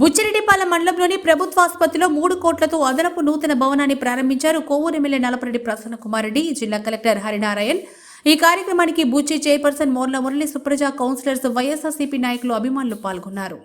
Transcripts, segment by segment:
బుచ్చిరెడ్డిపాలెం మండలంలోని ప్రభుత్వ ఆసుపత్రిలో మూడు కోట్లతో అదనపు నూతన భవనాన్ని ప్రారంభించారు కోవూరు ఎమ్మెల్యే నలపరెడ్డి ప్రసన్న కుమార్ రెడ్డి జిల్లా కలెక్టర్ హరినారాయణ్. ఈ కార్యక్రమానికి Buchi chairperson Morla Murali Supraja councillors YSRCP నాయకులు అభిమానులు పాల్గొన్నారు.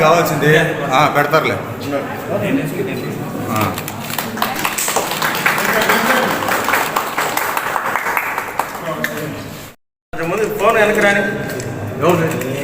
కావాల్సింది పెడతారులే. ఫోన్ వెనక్కి రాని. ఎవరు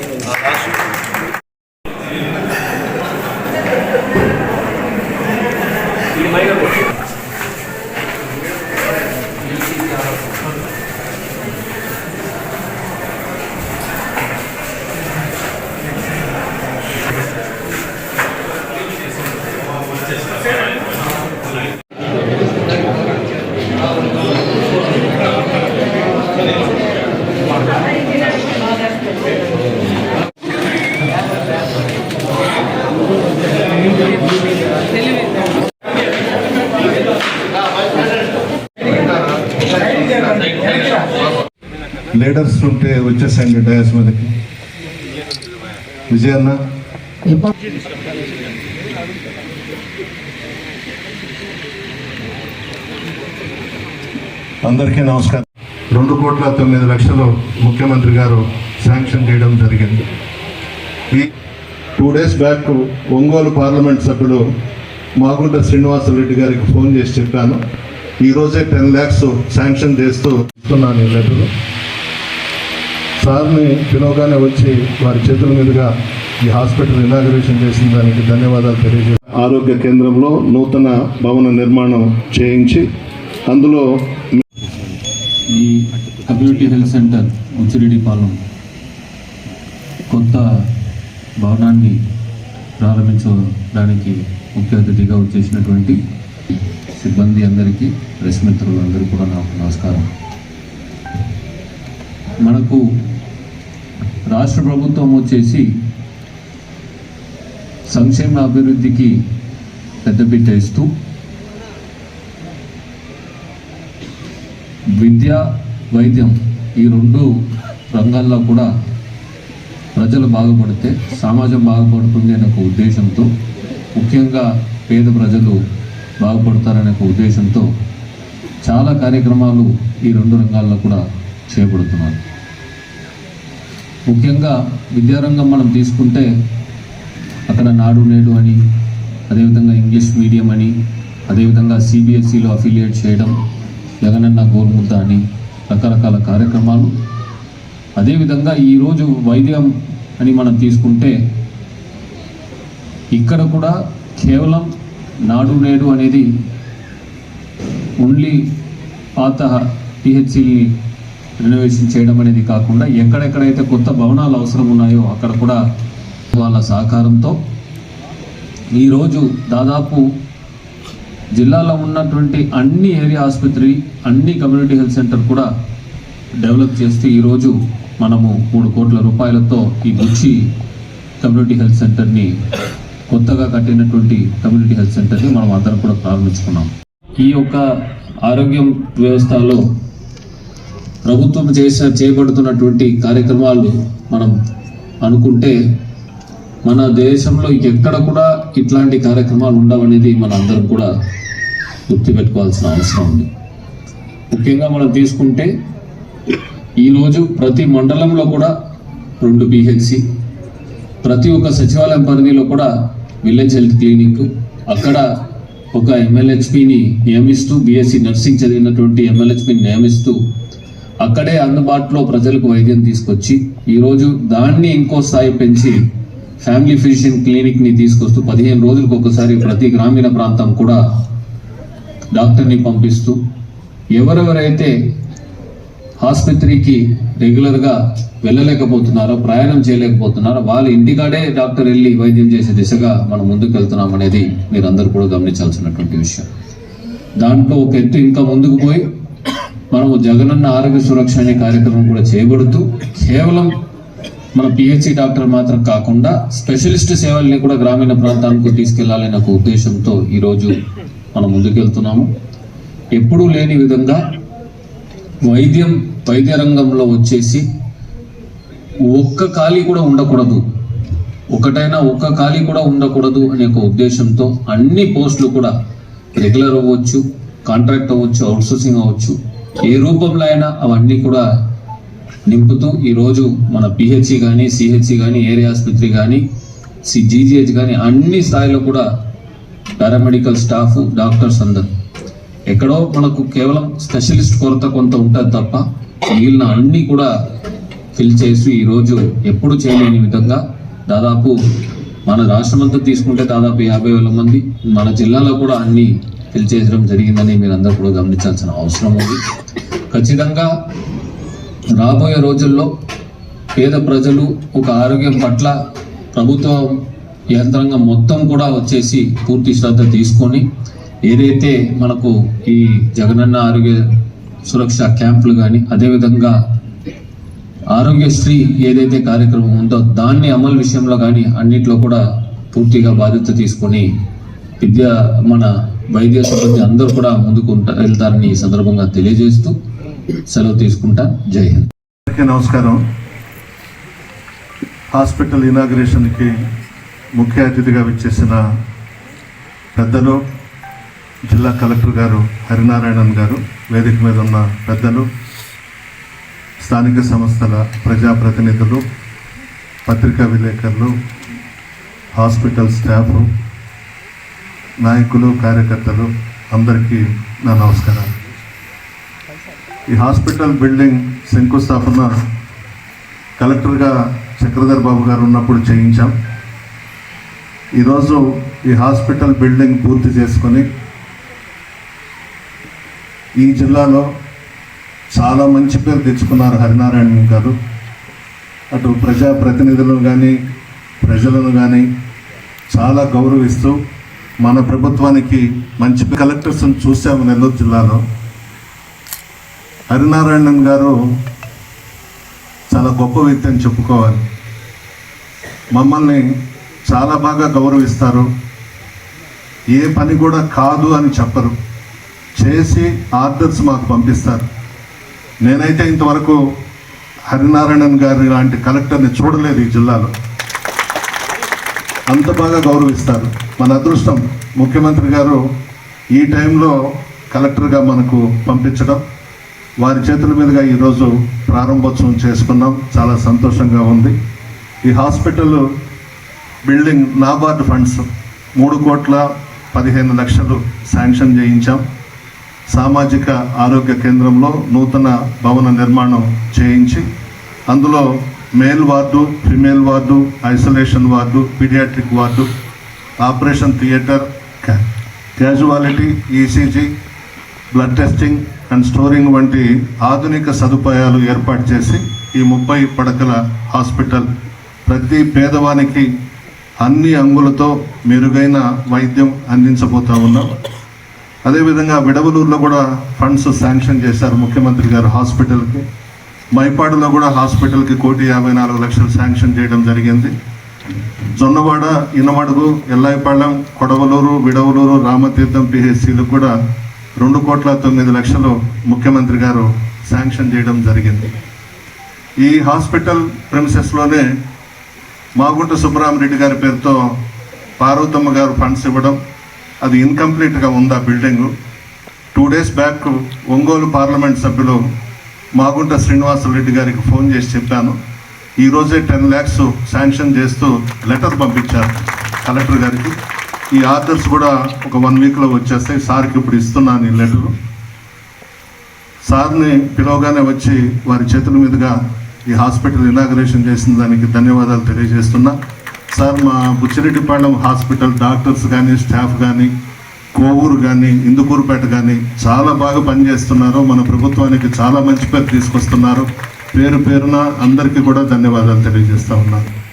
లీడర్స్ ఉంటే వచ్చేసండి డయాస్ మీదకి. విజయన్న. అందరికీ నమస్కారం. రెండు కోట్ల తొమ్మిది లక్షలు ముఖ్యమంత్రి గారు శాంక్షన్ చేయడం జరిగింది. ఈ two days back Ongole parliament సభ్యుడు మాగుంట శ్రీనివాసరెడ్డి గారికి ఫోన్ చేసి చెప్పాను. ఈరోజే టెన్ ల్యాక్స్ శాంక్షన్ చేస్తూ ఇస్తున్నాను ఈ లెటర్. సార్ని పిలవగానే వచ్చి వారి చేతుల మీదుగా ఈ హాస్పిటల్ ఇనాగరేషన్ చేసిన దానికి ధన్యవాదాలు తెలియజే ఆరోగ్య కేంద్రంలో నూతన భవన నిర్మాణం చేయించి అందులో ఈ కమ్యూనిటీ హెల్త్ సెంటర్ ముచ్చిరెడ్డిపాలెం కొత్త భవనాన్ని ప్రారంభించడానికి ముఖ్య అతిథిగా వచ్చేసినటువంటి సిబ్బంది అందరికీ ప్రెస్ కూడా నాకు నమస్కారం. మనకు రాష్ట్ర ప్రభుత్వం వచ్చేసి సంక్షేమ అభివృద్ధికి పెద్దపీట ఇస్తూ విద్య వైద్యం ఈ రెండు రంగాల్లో కూడా ప్రజలు బాగుపడితే సమాజం బాగుపడుతుంది అనే ఒక ఉద్దేశంతో ముఖ్యంగా పేద ప్రజలు బాగుపడతారనే ఒక ఉద్దేశంతో చాలా కార్యక్రమాలు ఈ రెండు రంగాల్లో కూడా చేపడుతున్నారు. ముఖ్యంగా విద్యారంగం మనం తీసుకుంటే అక్కడ నాడు నేడు అని అదేవిధంగా ఇంగ్లీష్ మీడియం అని అదేవిధంగా సిబిఎస్ఈలో అఫిలియేట్ చేయడం జగనన్న గోల్ముద్ద అని రకరకాల కార్యక్రమాలు. అదేవిధంగా ఈరోజు వైద్యం అని మనం తీసుకుంటే ఇక్కడ కూడా కేవలం నాడు నేడు అనేది ఓన్లీ పాత పిహెచ్సిని రెనోవేషన్ చేయడం అనేది కాకుండా ఎక్కడెక్కడైతే కొత్త భవనాలు అవసరం ఉన్నాయో అక్కడ కూడా వాళ్ళ సహకారంతో ఈరోజు దాదాపు జిల్లాలో ఉన్నటువంటి అన్ని ఏరియా ఆసుపత్రి అన్ని కమ్యూనిటీ హెల్త్ సెంటర్ కూడా డెవలప్ చేస్తూ ఈరోజు మనము మూడు కోట్ల రూపాయలతో ఈ బుచ్చి కమ్యూనిటీ హెల్త్ సెంటర్ని కొత్తగా కట్టినటువంటి కమ్యూనిటీ హెల్త్ సెంటర్ని మనం అందరం కూడా ప్రారంభించుకున్నాం. ఈ యొక్క ఆరోగ్యం వ్యవస్థలో ప్రభుత్వం చేసిన చేపడుతున్నటువంటి కార్యక్రమాలు మనం అనుకుంటే మన దేశంలో ఎక్కడ కూడా ఇట్లాంటి కార్యక్రమాలు ఉండవనేది మన అందరం కూడా గుర్తుపెట్టుకోవాల్సిన అవసరం ఉంది. ముఖ్యంగా మనం తీసుకుంటే ఈరోజు ప్రతి మండలంలో కూడా రెండు పిహెచ్సి ప్రతి ఒక్క సచివాలయం పరిధిలో కూడా విలేజ్ హెల్త్ క్లినిక్ అక్కడ ఒక ఎంఎల్హెచ్పిని నియమిస్తూ బీఎస్సీ నర్సింగ్ చదివినటువంటి ఎంఎల్హెచ్పిని నియమిస్తూ అక్కడే అందుబాటులో ప్రజలకు వైద్యం తీసుకొచ్చి ఈరోజు దాన్ని ఇంకో స్థాయి పెంచి ఫ్యామిలీ ఫిజిషియన్ క్లినిక్ని తీసుకొస్తూ పదిహేను రోజులకు ఒకసారి ప్రతి గ్రామీణ ప్రాంతం కూడా డాక్టర్ని పంపిస్తూ ఎవరెవరైతే ఆసుపత్రికి రెగ్యులర్గా వెళ్ళలేకపోతున్నారో ప్రయాణం చేయలేకపోతున్నారో వాళ్ళ ఇంటికాడే డాక్టర్ వెళ్ళి వైద్యం చేసే దిశగా మనం ముందుకు వెళ్తున్నాం అనేది మీరందరూ కూడా గమనించాల్సినటువంటి విషయం. దాంట్లో ఒక ఎత్తు ఇంకా ముందుకు పోయి మనము జగనన్న ఆరోగ్య సురక్ష అనే కార్యక్రమం కూడా చేయబడుతూ కేవలం మన పిహెచ్సి డాక్టర్ మాత్రం కాకుండా స్పెషలిస్ట్ సేవల్ని కూడా గ్రామీణ ప్రాంతానికి తీసుకెళ్ళాలనే ఒక ఉద్దేశంతో ఈరోజు మనం ముందుకెళ్తున్నాము. ఎప్పుడూ లేని విధంగా వైద్యం వైద్య రంగంలో వచ్చేసి ఒక్క ఖాళీ కూడా ఉండకూడదు. ఒకటైనా ఒక్క ఖాళీ కూడా ఉండకూడదు అనే ఒక ఉద్దేశంతో అన్ని పోస్టులు కూడా రెగ్యులర్ అవ్వచ్చు కాంట్రాక్ట్ అవ్వచ్చు అవుట్సోర్సింగ్ అవ్వచ్చు. ఏ రూపంలో అయినా అవన్నీ కూడా నింపుతూ ఈరోజు మన పిహెచ్సి కానీ సిహెచ్సి కానీ ఏరియా ఆసుపత్రి కానీ సి జీజీహెచ్ కానీ అన్ని స్థాయిలో కూడా పారామెడికల్ స్టాఫ్ డాక్టర్స్ అందరు. ఎక్కడో మనకు కేవలం స్పెషలిస్ట్ కొరత కొంత ఉంటుంది తప్ప మిగిలిన అన్ని కూడా ఫిల్ చేసి ఈరోజు ఎప్పుడు చేయలేని విధంగా దాదాపు మన రాష్ట్రం అంతా తీసుకుంటే దాదాపు యాభై వేల మంది మన జిల్లాలో కూడా అన్ని ఫిల్ చేయడం జరిగిందని మీరు అందరూ కూడా గమనించాల్సిన అవసరం ఉంది. ఖచ్చితంగా రాబోయే రోజుల్లో పేద ప్రజలు ఒక ఆరోగ్యం పట్ల ప్రభుత్వం యంత్రాంగం మొత్తం కూడా వచ్చేసి పూర్తి శ్రద్ధ తీసుకొని ఏదైతే మనకు ఈ జగనన్న ఆరోగ్య సురక్ష క్యాంపులు కానీ అదేవిధంగా ఆరోగ్యశ్రీ ఏదైతే కార్యక్రమం ఉందో దాన్ని అమలు విషయంలో కానీ అన్నిట్లో కూడా పూర్తిగా బాధ్యత తీసుకొని విద్య మన వైద్య సిబ్బంది అందరూ కూడా ముందుకు ఉంటా- వెళ్తారని ఈ సందర్భంగా తెలియజేస్తూ సెలవు తీసుకుంటా. జై హింద్. అందరికీ నమస్కారం. హాస్పిటల్ ఇనాగ్రేషన్కి ముఖ్య అతిథిగా విచ్చేసిన పెద్దలు జిల్లా కలెక్టర్ గారు హరినారాయణన్ గారు వేదిక మీద ఉన్న పెద్దలు స్థానిక సంస్థల ప్రజాప్రతినిధులు పత్రికా విలేకరులు హాస్పిటల్ స్టాఫ్ నాయకులు కార్యకర్తలు అందరికీ నా నమస్కారాలు. ఈ హాస్పిటల్ బిల్డింగ్ శంకుస్థాపన కలెక్టర్గా చక్రధర్ బాబు గారు ఉన్నప్పుడు చేయించాం. ఈరోజు ఈ హాస్పిటల్ బిల్డింగ్ పూర్తి చేసుకొని ఈ జిల్లాలో చాలా మంచి పేరు తెచ్చుకున్నారు హరినారాయణ గారు. అటు ప్రజాప్రతినిధులను కానీ ప్రజలను కానీ చాలా గౌరవిస్తూ మన ప్రభుత్వానికి మంచి కలెక్టర్స్ని చూసాము నెల్లూరు జిల్లాలో. హరినారాయణన్ గారు చాలా గొప్ప వ్యక్తి అని చెప్పుకోవాలి. మమ్మల్ని చాలా బాగా గౌరవిస్తారు. ఏ పని కూడా కాదు అని చెప్పరు. చేసి ఆర్డర్స్ మాకు పంపిస్తారు. నేనైతే ఇంతవరకు హరినారాయణన్ గారి లాంటి కలెక్టర్ని చూడలేదు ఈ జిల్లాలో. అంత బాగా గౌరవిస్తారు. మన అదృష్టం ముఖ్యమంత్రి గారు ఈ టైంలో కలెక్టర్గా మనకు పంపించడం వారి చేతుల మీదుగా ఈరోజు ప్రారంభోత్సవం చేసుకున్నాం. చాలా సంతోషంగా ఉంది. ఈ హాస్పిటల్ బిల్డింగ్ నాబార్డ్ ఫండ్స్ మూడు కోట్ల పదిహేను లక్షలు శాంక్షన్ చేయించాం. సామాజిక ఆరోగ్య కేంద్రంలో నూతన భవన నిర్మాణం చేయించి అందులో male ward female ward isolation ward paediatric ward operation theatre casualty ECG blood testing and storing వంటి ఆధునిక సదుపాయాలు ఏర్పాటు చేసి ఈ ముప్పై పడకల హాస్పిటల్ ప్రతి పేదవానికి అన్ని అంగులతో మెరుగైన వైద్యం అందించబోతా ఉన్నాం. అదేవిధంగా విడవలూరులో కూడా ఫండ్స్ శాంక్షన్ చేశారు ముఖ్యమంత్రి గారు హాస్పిటల్కి. మైపాడులో కూడా హాస్పిటల్కి కోటి యాభై నాలుగు లక్షలు శాంక్షన్ చేయడం జరిగింది. జొన్నవాడ ఇనమడుగు ఎల్లాయిపాళెం కొడవలూరు విడవలూరు రామతీర్థం పిహెచ్సిలకు కూడా రెండు కోట్ల తొమ్మిది లక్షలు ముఖ్యమంత్రి గారు శాంక్షన్ చేయడం జరిగింది. ఈ హాస్పిటల్ ప్రిన్సెస్లోనే మాగుంట సుబ్బరామరెడ్డి గారి పేరుతో పార్వతమ్మ గారు ఫండ్స్ ఇవ్వడం అది ఇన్కంప్లీట్గా ఉంది ఆ building? Two days back Ongole parliament సభ్యులు మాగుంట శ్రీనివాసరెడ్డి గారికి ఫోన్ చేసి చెప్పాను. ఈరోజే టెన్ ల్యాక్స్ శాంక్షన్ చేస్తూ లెటర్ పంపించారు కలెక్టర్ గారికి. ఈ ఆర్డర్స్ కూడా ఒక వన్ వీక్లో వచ్చేస్తాయి. సార్కి ఇప్పుడు ఇస్తున్నాను ఈ లెటరు సార్ని పిలవగానే వచ్చి వారి చేతుల మీదుగా ఈ హాస్పిటల్ ఇనాగరేషన్ చేసిన దానికి ధన్యవాదాలు తెలియజేస్తున్నా. సార్ మా బుచ్చిరెడ్డిపాళెం హాస్పిటల్ డాక్టర్స్ కానీ స్టాఫ్ కానీ కోవూరు కానీ ఇందుకూరుపేట కానీ చాలా బాగా పనిచేస్తున్నారు. మన ప్రభుత్వానికి చాలా మంచి పేరు తీసుకొస్తున్నారు. పేరు పేరున అందరికీ కూడా ధన్యవాదాలు తెలియజేస్తూ ఉన్నాను.